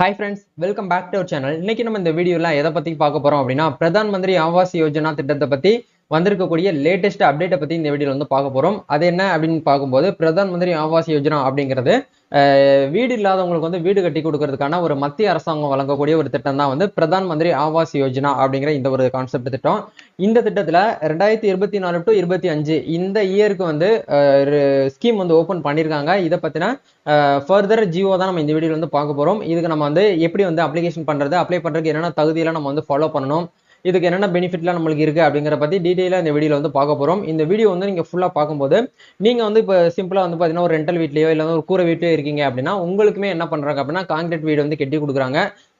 Hi friends welcome back to our channel இன்னைக்கு நம்ம இந்த வீடியோவில் எதை பத்தி பார்க்க போறோம் அப்படின்னா பிரதான் மந்திரி ஆவாஸ் யோஜனா திட்டத்தை பத்தி வந்திருக்கக்கூடிய லேட்டஸ்ட் அப்டேட்டை பத்தி இந்த வீடியோல வந்து பார்க்க போறோம். அது என்ன அப்படின்னு பார்க்கும்போது பிரதான் மந்திரி ஆவாஸ் யோஜனா அப்படிங்கிறது வீடு இல்லாதவங்களுக்கு வந்து வீடு கட்டி கொடுக்கறதுக்கான ஒரு மத்திய அரசாங்கம் வழங்கக்கூடிய ஒரு திட்டம் தான் வந்து பிரதான் மந்திரி ஆவாஸ் யோஜனா அப்படிங்கிற இந்த ஒரு கான்செப்ட் திட்டம். இந்த திட்டத்துல ரெண்டாயிரத்தி இருபத்தி நாலு டு இருபத்தி அஞ்சு இந்த இயருக்கு வந்து ஸ்கீம் வந்து ஓபன் பண்ணியிருக்காங்க இதை பத்தின ஃபர்தர் ஜியோ தான் நம்ம இந்த வீடியோல வந்து பார்க்க போறோம். இதுக்கு நம்ம வந்து எப்படி வந்து அப்ளிகேஷன் பண்றது அப்ளை பண்றதுக்கு என்னென்ன தகுதியெல்லாம் நம்ம வந்து ஃபாலோ பண்ணணும் இதுக்கு என்னென்ன பெனிஃபிட்லாம் நம்மளுக்கு இருக்கு அப்படிங்கிற பத்தி டீட்டெயிலாக இந்த வீடியோவில் வந்து பார்க்க போறோம். இந்த வீடியோ வந்து நீங்க ஃபுல்லா பார்க்கும்போது நீங்க வந்து இப்போ சிம்பிளா வந்து பாத்தீங்கன்னா ஒரு ரெண்டல் வீட்லயோ இல்ல ஒரு கூரை வீட்லையோ இருக்கீங்க அப்படின்னா உங்களுக்குமே என்ன பண்றாங்க அப்படின்னா காங்கிரீட் வீடு வந்து கட்டி கொடுக்குறாங்க.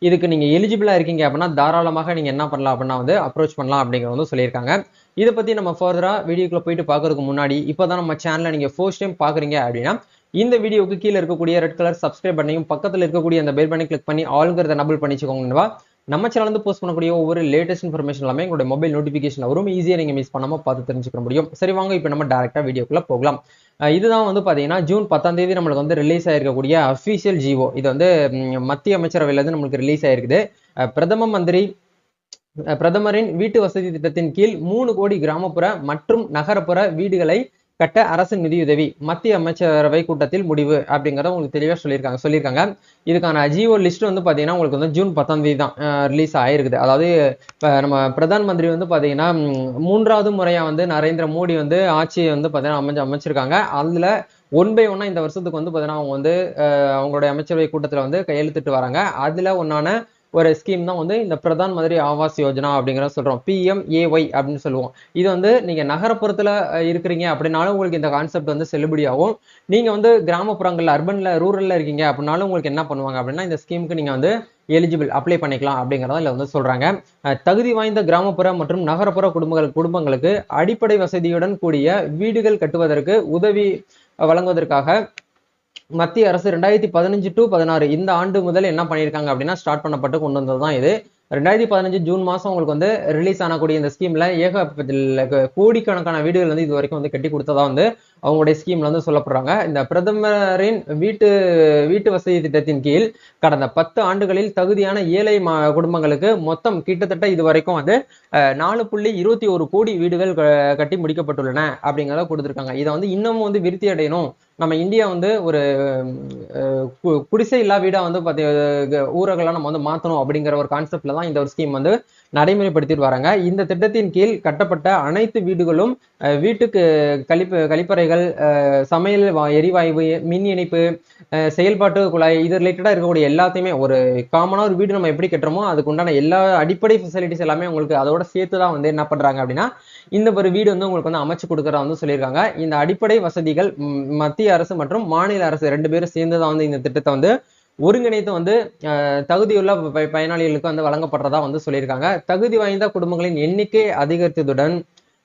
இதுக்கு நீங்க எலிஜிபிளாக இருக்கீங்க அப்படின்னா தாராளமாக நீங்க என்ன பண்ணலாம் அப்படின்னா வந்து அப்ரோச் பண்ணலாம் அப்படிங்கிற வந்து சொல்லியிருக்காங்க. இதை பத்தி நம்ம ஃபர்தரா வீடியோக்குள்ள போயிட்டு பார்க்கறதுக்கு முன்னாடி இப்போதான் நம்ம சேனலை நீங்க ஃபர்ஸ்ட் டைம் பாக்குறீங்க அப்படின்னா இந்த வீடியோக்கு கீழே இருக்கக்கூடிய ரெட் கலர் சப்ஸ்கிரைப் பண்ணியும் பக்கத்துல இருக்கக்கூடிய அந்த பெல் பண்ணி கிளிக் பண்ணி ஆளுங்கிறத நபல் பண்ணிச்சுக்கோங்கவா நம்ம சேனல்ந்து போஸ்ட் பண்ணக்கூடிய ஒவ்வொரு லேட்டஸ்ட் இன்ஃபர்மேஷன் எல்லாமே உங்களுடைய மொபைல் நோட்டிஃபிகேஷன் வரும் ஈஸியாக நீங்கள் மிஸ் பண்ணாம பார்த்து தெரிஞ்சுக்க முடியும். சரி வாங்க இப்போ நம்ம டேரெக்டாக வீடியோக்குள்ள போகலாம். இதுதான் வந்து பாத்தீங்கன்னா ஜூன் பத்தாம் தேதி நம்மளுக்கு வந்து ரிலீஸ் ஆயிருக்கக்கூடிய அஃபீஷியல் ஜிஓ இது வந்து மத்திய அமைச்சரவையிலேருந்து நம்மளுக்கு ரிலீஸ் ஆயிருக்குது. பிரதம மந்திரி பிரதமரின் வீட்டு வசதி திட்டத்தின் கீழ் மூணு கோடி கிராமப்புற மற்றும் நகரப்புற வீடுகளை கட்ட அரசு நிதியுதவி மத்திய அமைச்சரவை கூட்டத்தில் முடிவு அப்படிங்கறத உங்களுக்கு தெளிவா சொல்லியிருக்காங்க சொல்லியிருக்காங்க. இதுக்கான ஜியோ லிஸ்ட் வந்து பாத்தீங்கன்னா உங்களுக்கு வந்து ஜூன் பத்தாம் தேதி தான் ரிலீஸ் ஆயிருக்குது. அதாவது இப்ப நம்ம பிரதான் மந்திரி வந்து பாத்தீங்கன்னா மூன்றாவது முறையா வந்து நரேந்திர மோடி வந்து ஆட்சியை வந்து பாத்தீங்கன்னா அமைஞ்சு அமைச்சிருக்காங்க. அதுல ஒன் பை ஒன்னா இந்த வருஷத்துக்கு வந்து பாத்தீங்கன்னா அவங்க வந்து அவங்களுடைய அமைச்சரவை கூட்டத்துல வந்து கையெழுத்திட்டு வராங்க. அதுல ஒன்னான ஒரு ஸ்கீம் தான் வந்து இந்த பிரதான் மந்திரி ஆவாஸ் யோஜனா அப்படிங்கிறத சொல்றோம். பிஎம்ஏஒய் அப்படின்னு சொல்லுவோம். இது வந்து நீங்க நகரப்புறத்துல இருக்கிறீங்க அப்படின்னாலும் உங்களுக்கு இந்த கான்செப்ட் வந்து செல்லுபடியாகும் நீங்க வந்து கிராமப்புறங்கள்ல அர்பன்ல ரூரல்ல இருக்கீங்க அப்படின்னாலும் உங்களுக்கு என்ன பண்ணுவாங்க அப்படின்னா இந்த ஸ்கீமுக்கு நீங்க வந்து எலிஜிபிள் அப்ளை பண்ணிக்கலாம் அப்படிங்கிறத இதுல வந்து சொல்றாங்க. தகுதி வாய்ந்த கிராமப்புற மற்றும் நகரப்புற குடும்பங்கள் குடும்பங்களுக்கு அடிப்படை வசதியுடன் கூடிய வீடுகள் கட்டுவதற்கு உதவி வழங்குவதற்காக மத்திய அரசு ரெண்டாயிரத்தி பதினஞ்சு டு பதினாறு இந்த ஆண்டு முதல் என்ன பண்ணியிருக்காங்க அப்படின்னா ஸ்டார்ட் பண்ணப்பட்டு கொண்டு வந்தது தான் இது. ரெண்டாயிரத்தி பதினஞ்சு ஜூன் மாசம் உங்களுக்கு வந்து ரிலீஸ் ஆனக்கூடிய இந்த ஸ்கீம்ல ஏக கோடிக்கணக்கான வீடுகள் வந்து இது வரைக்கும் வந்து கட்டி கொடுத்ததா வந்து அவங்களுடைய ஸ்கீம்ல வந்து சொல்லப்படுறாங்க. இந்த பிரதமரின் வீட்டு வீட்டு வசதி திட்டத்தின் கீழ் கடந்த பத்து ஆண்டுகளில் தகுதியான ஏழை குடும்பங்களுக்கு மொத்தம் கிட்டத்தட்ட இது வரைக்கும் வந்து நாலு புள்ளி இருபத்தி ஒரு கோடி வீடுகள் கட்டி முடிக்கப்பட்டுள்ளன அப்படிங்கிறத கொடுத்துருக்காங்க. இதை வந்து இன்னமும் வந்து விருத்தி அடையணும் நம்ம இந்தியா வந்து ஒரு குடிசை இல்லா வீடா வந்து பாத்தி ஊரகெல்லாம் நம்ம வந்து மாத்தணும் அப்படிங்கிற ஒரு கான்செப்ட்ல தான் இந்த ஒரு ஸ்கீம் வந்து நடைமுறைப்படுத்திட்டு வராங்க. இந்த திட்டத்தின் கீழ் கட்டப்பட்ட அனைத்து வீடுகளும் வீட்டுக்கு கழிப்பு கழிப்பறைகள் சமையல் வா- எரிவாயு மின் இணைப்பு செயல்பாட்டு குழாய் இது ரிலேட்டடா இருக்கக்கூடிய எல்லாத்தையுமே ஒரு காமனா ஒரு வீடு நம்ம எப்படி கட்டுறோமோ அதுக்கு உண்டான எல்லா அடிப்படை ஃபெசிலிட்டிஸ் எல்லாமே உங்களுக்கு அதோட சேர்த்து தான் வந்து என்ன பண்றாங்க அப்படின்னா இந்த ஒரு வீடு வந்து உங்களுக்கு வந்து அமைச்சு கொடுக்கறதா வந்து சொல்லியிருக்காங்க. இந்த அடிப்படை வசதிகள் மத்திய அரசு மற்றும் மாநில அரசு ரெண்டு பேரும் சேர்ந்து தான் வந்து இந்த திட்டத்தை வந்து ஒருங்கிணைத்து வந்து தகுதியுள்ள ப- பயனாளிகளுக்கு வந்து வழங்கப்படுறதா வந்து சொல்லியிருக்காங்க. தகுதி வாய்ந்த குடும்பங்களின் எண்ணிக்கை அதிகரித்ததுடன்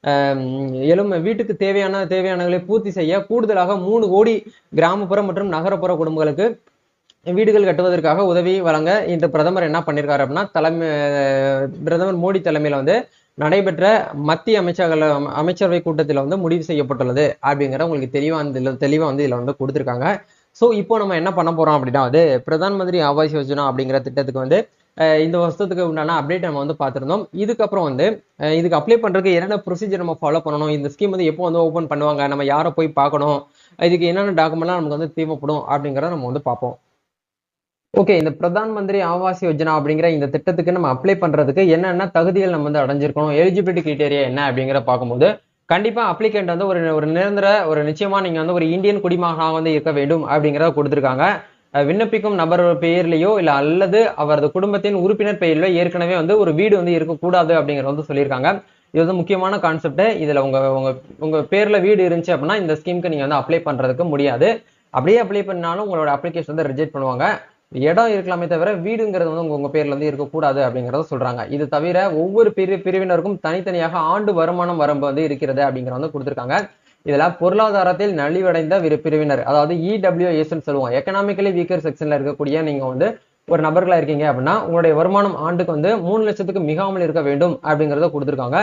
அஹ், எழும் வீட்டுக்கு தேவையான தேவையானங்களை பூர்த்தி செய்ய கூடுதலாக மூணு கோடி கிராமப்புற மற்றும் நகரப்புற குடும்பங்களுக்கு வீடுகள் கட்டுவதற்காக உதவி வழங்க இன்று பிரதமர் என்ன பண்ணியிருக்காரு அப்படின்னா தலைமை அஹ், பிரதமர் மோடி தலைமையில வந்து நடைபெற்ற மத்திய அமைச்சர்கள் அமைச்சரவை கூட்டத்தில் வந்து முடிவு செய்யப்பட்டுள்ளது அப்படிங்கிற உங்களுக்கு தெளிவா அந்த தெளிவா வந்து இதுல வந்து கொடுத்துருக்காங்க. ஸோ இப்போ நம்ம என்ன பண்ண போறோம் அப்படின்னா வந்து பிரதான் மந்திரி ஆவாஸ் யோஜனா அப்படிங்கிற திட்டத்துக்கு வந்து இந்த வருஷத்துக்கு உண்டான அப்டேட் நம்ம வந்து பார்த்துருந்தோம். இதுக்கப்புறம் வந்து இதுக்கு அப்ளை பண்றதுக்கு என்னென்ன ப்ரொசீஜர் நம்ம ஃபாலோ பண்ணணும்? இந்த ஸ்கீம் வந்து எப்போ வந்து ஓப்பன் பண்ணுவாங்க? நம்ம யாரை போய் பார்க்கணும்? இதுக்கு என்னென்ன டாக்குமெண்ட்லாம் நமக்கு வந்து தேவைப்படும் அப்படிங்கிறத நம்ம வந்து பார்ப்போம். ஓகே இந்த பிரதான் மந்திரி ஆவாஸ் யோஜனா அப்படிங்கிற இந்த திட்டத்துக்கு நம்ம அப்ளை பண்றதுக்கு என்னென்ன தகுதிகள் நம்ம வந்து அடைஞ்சிருக்கணும் எலிஜிபிலிட்டி கிரிட்டேரியா என்ன அப்படிங்கிற பார்க்கும்போது கண்டிப்பா அப்ளிகேண்ட் வந்து ஒரு ஒரு நிரந்தர ஒரு நிச்சயமா நீங்க வந்து ஒரு இந்தியன் குடிமகனாக வந்து இருக்க வேண்டும் அப்படிங்கிறத கொடுத்துருக்காங்க. விண்ணப்பிக்கும் நபர் பெயர்லையோ இல்ல அல்லது அவரது குடும்பத்தின் உறுப்பினர் பெயரிலோ ஏற்கனவே வந்து ஒரு வீடு வந்து இருக்கக்கூடாது அப்படிங்கறத வந்து சொல்லியிருக்காங்க. இது வந்து முக்கியமான கான்செப்ட் இதுல உங்க உங்க உங்க பேர்ல வீடு இருந்துச்சு அப்படின்னா இந்த ஸ்கீமுக்கு நீங்க வந்து அப்ளை பண்றதுக்கு முடியாது. அப்படியே அப்ளை பண்ணாலும் உங்களோட அப்ளிகேஷன் வந்து ரிஜெக்ட் பண்ணுவாங்க. இடம் இருக்கலாமே தவிர வீடுங்கிறது வந்து உங்க உங்க பேர்ல இருந்து இருக்கக்கூடாது அப்படிங்கறத சொல்றாங்க. இது தவிர ஒவ்வொரு பிரி பிரிவினருக்கும் தனித்தனியாக ஆண்டு வருமானம் வரம்பு வந்து இருக்கிறது அப்படிங்கறத வந்து கொடுத்துருக்காங்க. இதுல பொருளாதாரத்தில் நலிவடைந்த பிரிவினர் அதாவது இடபிள்யூஎஸ்ன்னு சொல்லுவோம் எக்கனாமிக்கலி வீக்கர் செக்ஷன்ல இருக்கக்கூடிய நீங்க வந்து ஒரு நபர்களா இருக்கீங்க அப்படின்னா உங்களுடைய வருமானம் ஆண்டுக்கு வந்து மூணு லட்சத்துக்கு மிகாமல் இருக்க வேண்டும் அப்படிங்கறத கொடுத்துருக்காங்க.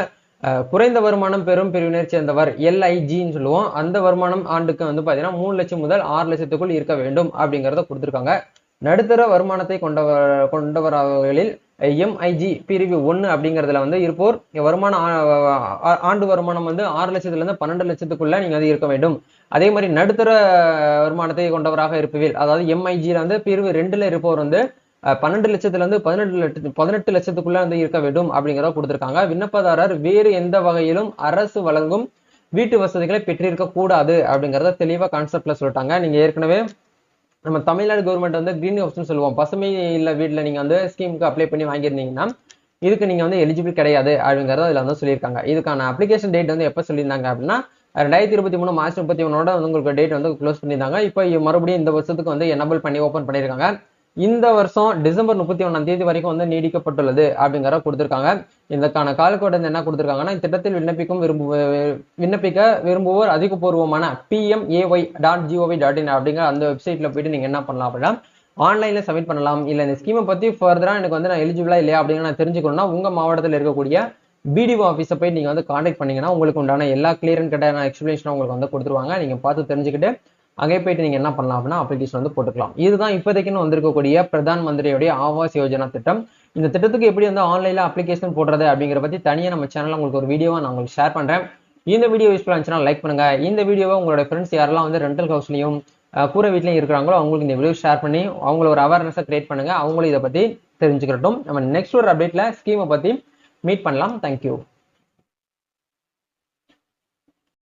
குறைந்த வருமானம் பெறும் பிரிவினை சேர்ந்தவர் எல்ஐஜின்னு சொல்லுவோம். அந்த வருமானம் ஆண்டுக்கு வந்து பாத்தீங்கன்னா மூணு லட்சம் முதல் ஆறு லட்சத்துக்குள் இருக்க வேண்டும் அப்படிங்கறத கொடுத்திருக்காங்க. நடுத்தர வருமானத்தை கொண்டவர் கொண்டவர்களில் எம்ஐஜி பிரிவு ஒன்று அப்படிங்கிறதுல வந்து இருப்போர். வருமானம் ஆ- ஆண்டு வருமானம் வந்து ஆறு லட்சத்துலேருந்து பன்னெண்டு லட்சத்துக்குள்ள நீங்கள் வந்து இருக்க வேண்டும். அதே மாதிரி நடுத்தர வருமானத்தை கொண்டவராக இருப்பீர்கள். அதாவது எம்ஐஜியில் வந்து பிரிவு ரெண்டில் இருப்பவர் வந்து பன்னெண்டு லட்சத்துலேருந்து பதினெட்டு லட்சத்து பதினெட்டு லட்சத்துக்குள்ள வந்து இருக்க வேண்டும் அப்படிங்கிறத கொடுத்துருக்காங்க. விண்ணப்பதாரர் வேறு எந்த வகையிலும் அரசு வழங்கும் வீட்டு வசதிகளை பெற்றிருக்க கூடாது அப்படிங்கிறத தெளிவாக கான்செப்ட்ல சொல்லிட்டாங்க. நீங்க ஏற்கனவே நம்ம தமிழ்நாடு கவர்மெண்ட் வந்து கிரீன் ஹவுஸ்னு சொல்லுவோம். பசுமை இல்ல வீட்டில் நீங்க வந்து ஸ்கீமுக்கு அப்ளை பண்ணி வாங்கியிருந்தீங்கன்னா இதுக்கு நீங்க வந்து எலிஜிபிள் கிடையாது அப்படிங்கறத அதுல வந்து சொல்லியிருக்காங்க. இதுக்கான அப்ளிகேஷன் டேட் வந்து எப்ப சொல்லியிருந்தாங்க அப்படின்னா ரெண்டாயிரத்தி இருபத்தி மூணு மார்ச் முப்பத்தி ஒன்னோட வந்து உங்களுக்கு டேட் வந்து க்ளோஸ் பண்ணியிருந்தாங்க. இப்போ மறுபடியும் இந்த வருஷத்துக்கு வந்து எனபிள் பண்ணி ஓப்பன் பண்ணியிருக்காங்க. இந்த வருஷம் டிசம்பர் முப்பத்தி ஒன்னாம் தேதி வரைக்கும் வந்து நீடிக்கப்பட்டுள்ளது அப்படிங்கிற கொடுத்திருக்காங்க. இதற்கான காலக்கோடு வந்து என்ன கொடுத்திருக்காங்கன்னா இத்திட்டத்தில் விண்ணப்பிக்கும் விரும்பு விண்ணப்பிக்க விரும்புவோர் அதிகபூர்வமான PMAY dot gov dot in அப்படிங்கிற அந்த வெப்சைட்ல போயிட்டு நீங்க என்ன பண்ணலாம் அப்படின்னா ஆன்லைன்ல சப்மிட் பண்ணலாம். இல்ல இந்த ஸ்கீமை பத்தி ஃபர்தரா எனக்கு வந்து நான் எலிஜிபிளா இல்லையா அப்படிங்கிற நான் தெரிஞ்சுக்கணும்னா உங்க மாவட்டத்தில் இருக்கக்கூடிய பிடிஓ ஆஃபீஸை போய் நீங்க வந்து காண்டாக்ட் பண்ணீங்கன்னா உங்களுக்கு உண்டான எல்லா கிளியர் கட்டான எக்ஸ்பிளேஷனும் உங்களுக்கு வந்து கொடுத்துருவாங்க. நீங்க பார்த்து தெரிஞ்சுக்கிட்டு அங்கே போயிட்டு நீங்க என்ன பண்ணலாம் அப்படின்னா அப்ளிகேஷன் வந்து போட்டுக்கலாம். இதுதான் இப்போதைக்குன்னு வந்திருக்கக்கூடிய பிரதான் மந்திரியுடைய ஆவாஸ் யோஜனா திட்டம். இந்த திட்டத்துக்கு எப்படி வந்து ஆன்லைன்ல அப்ளிகேஷன் போடுறது அப்படிங்கிற பத்தி தனியாக நம்ம சேனல்ல உங்களுக்கு ஒரு வீடியோவை நான் உங்களுக்கு ஷேர் பண்றேன். இந்த வீடியோ யூஸ்ஃபுல்லாக இருந்துச்சுன்னா லைக் பண்ணுங்க. இந்த வீடியோவை உங்களோட ஃப்ரெண்ட்ஸ் யாரெல்லாம் வந்து ரெண்டல் ஹவுஸ்லையும் கூரை வீட்லையும் இருக்கிறாங்களோ அவங்களுக்கு இந்த வீடியோ ஷேர் பண்ணி அவங்கள ஒரு அவேர்னஸை கிரியேட் பண்ணுங்க. அவங்களும் இதை பத்தி தெரிஞ்சுக்கிறட்டும் நம்ம நெக்ஸ்ட் ஒரு அப்டேட்ல ஸ்கீமை பத்தி மீட் பண்ணலாம். தேங்க்யூ